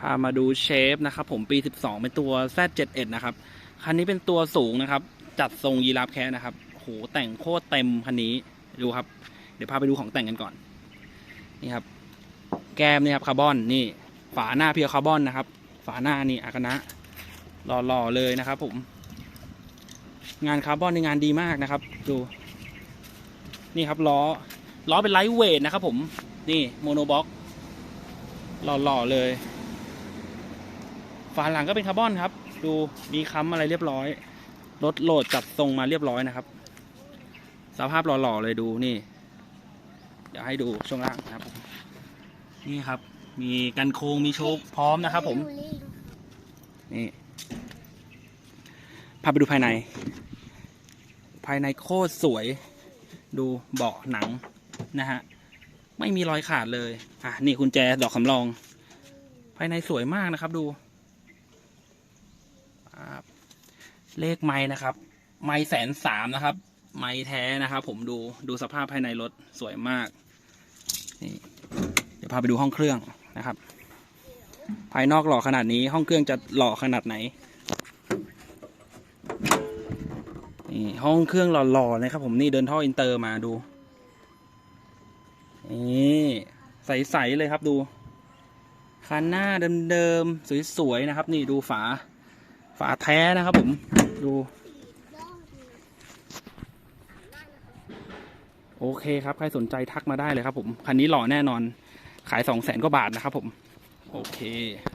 พามาดูเชฟนะครับผมปี 12 เป็นตัว Z71 นะครับ คันนี้เป็นตัวสูงนะครับ จัดทรงยีราฟแคะนะครับโหแต่งโคตรเต็มคันนี้ดูครับ เดี๋ยวพาไปดูของแต่งกันก่อน นี่ครับ แก้มนี่ครับคาร์บอนนี่ ฝาหน้าเพียวคาร์บอนนะครับ ฝาหน้านี่อากนะหล่อๆเลยนะครับ ผม งานคาร์บอนในงานดีมากนะครับ ดู นี่ครับล้อล้อเป็นไลท์เวทนะครับ ผมนี่โมโนบ็อกหล่อๆเลย ฝาหลังก็เป็นคาร์บอนครับ ดูมีค้ำอะไรเรียบร้อย รถโหลดจัดทรงมาเรียบร้อยนะครับ สภาพหล่อๆเลยดูนี่ เดี๋ยวให้ดูช่วงล่างนะครับ นี่ครับ มีกันโค้งมีโชคพร้อมนะครับ ผม นี่ พาไปดูภายใน ภายในโคตรสวย ดูเบาะหนังนะฮะ ไม่มีรอยขาดเลย อะ นี่กุญแจดอกสำรอง ภายในสวยมากนะครับดูครับ เลขไม้นะครับ ไม้แสนสามนะครับ ไม้แท้นะครับผมดูดูสภาพภายในรถสวยมากนี่เดี๋ยวพาไปดูห้องเครื่องนะครับ ภายนอกหล่อขนาดนี้ห้องเครื่องจะหล่อขนาดไหนนี่ห้องเครื่องหล่อๆนะครับผมนี่เดินท่ออินเตอร์มาดูนี่ใสๆเลยครับดูคันหน้าเดิมๆสวยๆนะครับ นี่ดูฝา ฝาแท้นะครับผมดูโอเคครับ ใครสนใจทักมาได้เลยครับผม คันนี้หล่อแน่นอน ขายสองแสนกว่าบาทนะครับผม โอเค